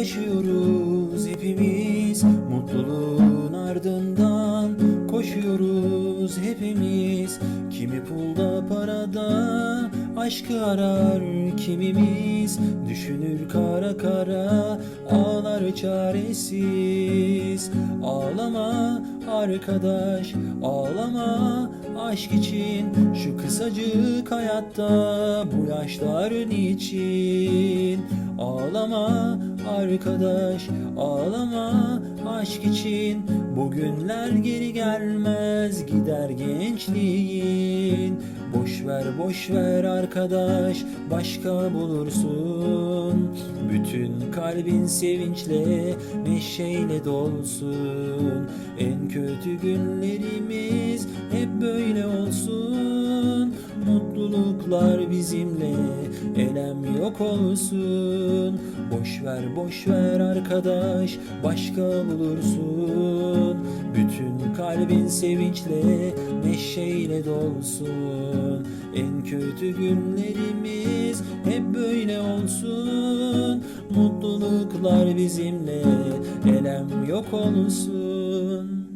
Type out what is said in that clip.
Yaşıyoruz hepimiz mutluluğun ardından Koşuyoruz hepimiz. Kimi pulda parada Aşkı arar kimimiz Düşünür kara kara Ağlar çaresiz. Ağlama arkadaş Ağlama aşk için Şu kısacık hayatta Bu yaşların için Ağlama arkadaş Ağlama. Aşk için Bugünler geri gelmez. Gider gençliğin. Boş ver boş ver arkadaş. Başka bulursun. Bütün kalbin sevinçle Neşeyle dolsun. En kötü günlerimiz Hep böyle olsun. Mutluluklar bizimle Elem yok olsun. Boş ver boş ver arkadaş. Başka bulursun. Bütün kalbin sevinçle Neşeyle dolsun. En kötü günlerimiz Hep böyle olsun. Mutluluklar bizimle. Elem yok olsun